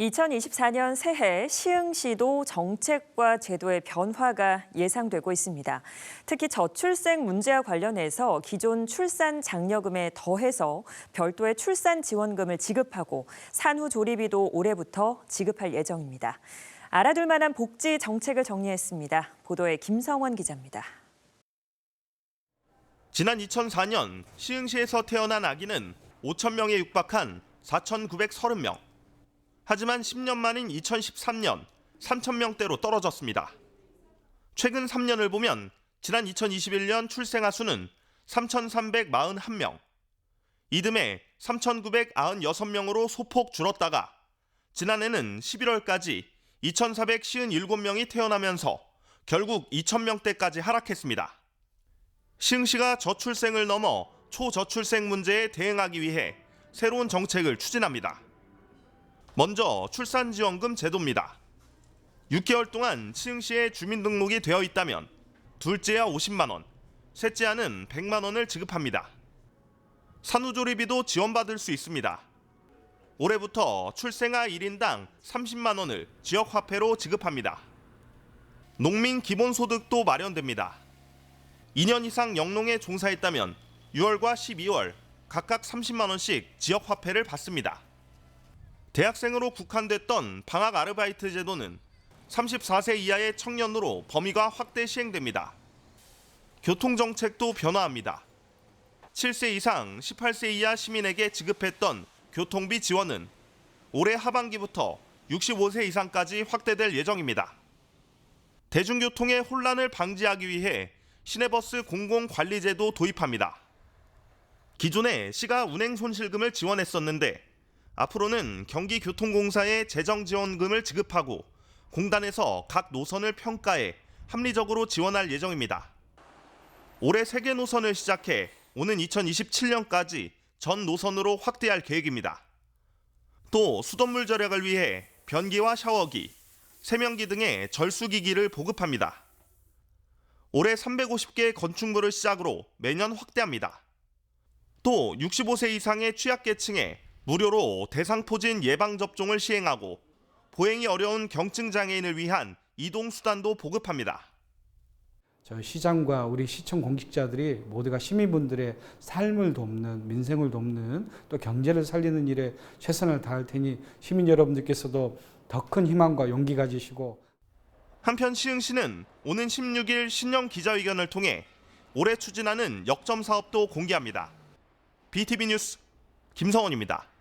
2024년 새해 시흥시도 정책과 제도의 변화가 예상되고 있습니다. 특히 저출생 문제와 관련해서 기존 출산 장려금에 더해서 별도의 출산 지원금을 지급하고 산후 조리비도 올해부터 지급할 예정입니다. 알아둘 만한 복지 정책을 정리했습니다. 보도에 김성원 기자입니다. 지난 2004년 시흥시에서 태어난 아기는 5천 명에 육박한 4,930명. 하지만 10년 만인 2013년 3천 명대로 떨어졌습니다. 최근 3년을 보면 지난 2021년 출생아 수는 3,341명. 이듬해 3,996명으로 소폭 줄었다가 지난해는 11월까지 2,457명이 태어나면서 결국 2,000명대까지 하락했습니다. 시흥시가 저출생을 넘어 초저출생 문제에 대응하기 위해 새로운 정책을 추진합니다. 먼저 출산지원금 제도입니다. 6개월 동안 시흥시에 주민등록이 되어 있다면 둘째야 50만 원, 셋째야는 100만 원을 지급합니다. 산후조리비도 지원받을 수 있습니다. 올해부터 출생아 1인당 30만 원을 지역화폐로 지급합니다. 농민 기본소득도 마련됩니다. 2년 이상 영농에 종사했다면 6월과 12월 각각 30만 원씩 지역 화폐를 받습니다. 대학생으로 국한됐던 방학 아르바이트 제도는 34세 이하의 청년으로 범위가 확대 시행됩니다. 교통 정책도 변화합니다. 7세 이상 18세 이하 시민에게 지급했던 교통비 지원은 올해 하반기부터 65세 이상까지 확대될 예정입니다. 대중교통의 혼란을 방지하기 위해 시내버스 공공관리제도 도입합니다. 기존에 시가 운행 손실금을 지원했었는데 앞으로는 경기교통공사에 재정지원금을 지급하고 공단에서 각 노선을 평가해 합리적으로 지원할 예정입니다. 올해 세개 노선을 시작해 오는 2027년까지 전 노선으로 확대할 계획입니다. 또 수돗물 절약을 위해 변기와 샤워기, 세면기 등의 절수기기를 보급합니다. 올해 350개의 건축물을 시작으로 매년 확대합니다. 또 65세 이상의 취약계층에 무료로 대상포진 예방접종을 시행하고 보행이 어려운 경증 장애인을 위한 이동 수단도 보급합니다. 저 시장과 우리 시청 공직자들이 모두가 시민분들의 삶을 돕는 민생을 돕는 또 경제를 살리는 일에 최선을 다할 테니 시민 여러분들께서도 더 큰 희망과 용기 가지시고 한편 시흥시는 오는 16일 신년 기자회견을 통해 올해 추진하는 역점 사업도 공개합니다. BTV 뉴스 김성원입니다.